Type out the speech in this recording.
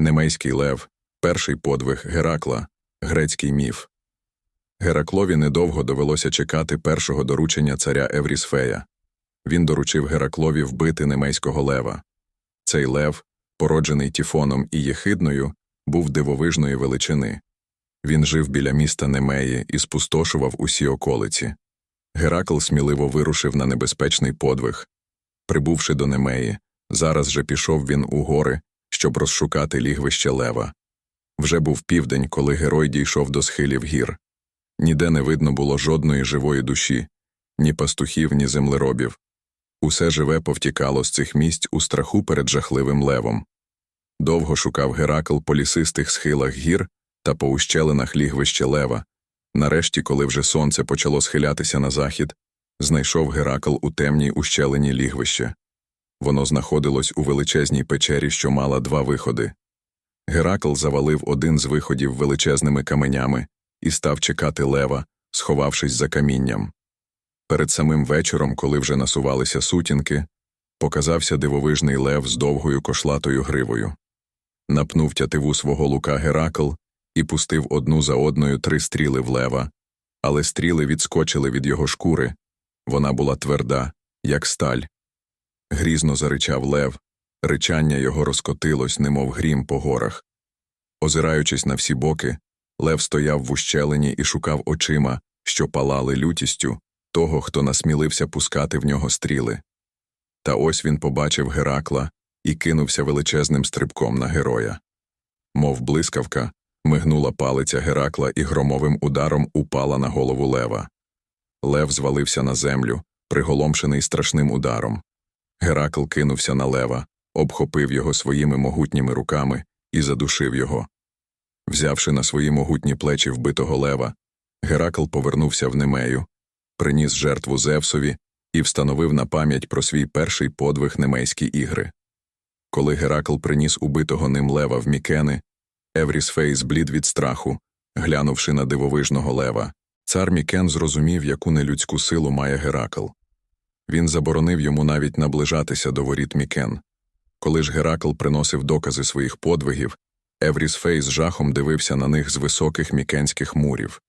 Немейський лев, перший подвиг Геракла, грецький міф. Гераклові недовго довелося чекати першого доручення царя Еврісфея. Він доручив Гераклові вбити немейського лева. Цей лев, породжений Тіфоном і Єхидною, був дивовижної величини. Він жив біля міста Немеї і спустошував усі околиці. Геракл сміливо вирушив на небезпечний подвиг. Прибувши до Немеї, зараз же пішов він у гори, щоб розшукати лігвище лева. Вже був південь, коли герой дійшов до схилів гір. Ніде не видно було жодної живої душі, ні пастухів, ні землеробів. Усе живе повтікало з цих місць у страху перед жахливим левом. Довго шукав Геракл по лісистих схилах гір та по ущелинах лігвище лева. Нарешті, коли вже сонце почало схилятися на захід, знайшов Геракл у темній ущелині лігвище. Воно знаходилось у величезній печері, що мала два виходи. Геракл завалив один з виходів величезними каменями і став чекати лева, сховавшись за камінням. Перед самим вечором, коли вже насувалися сутінки, показався дивовижний лев з довгою кошлатою гривою. Напнув тятиву свого лука Геракл і пустив одну за одною три стріли в лева, але стріли відскочили від його шкури. Вона була тверда, як сталь. Грізно заричав лев, ричання його розкотилось, немов грім по горах. Озираючись на всі боки, лев стояв в ущелині і шукав очима, що палали лютістю, того, хто насмілився пускати в нього стріли. Та ось він побачив Геракла і кинувся величезним стрибком на героя. Мов блискавка, мигнула палиця Геракла і громовим ударом упала на голову лева. Лев звалився на землю, приголомшений страшним ударом. Геракл кинувся на лева, обхопив його своїми могутніми руками і задушив його. Взявши на свої могутні плечі вбитого лева, Геракл повернувся в Немею, приніс жертву Зевсові і встановив на пам'ять про свій перший подвиг Немейські ігри. Коли Геракл приніс убитого ним лева в Мікени, Еврісфей зблід від страху, глянувши на дивовижного лева, цар Мікен зрозумів, яку нелюдську силу має Геракл. Він заборонив йому навіть наближатися до воріт Мікен. Коли ж Геракл приносив докази своїх подвигів, Евріс Фей з жахом дивився на них з високих мікенських мурів.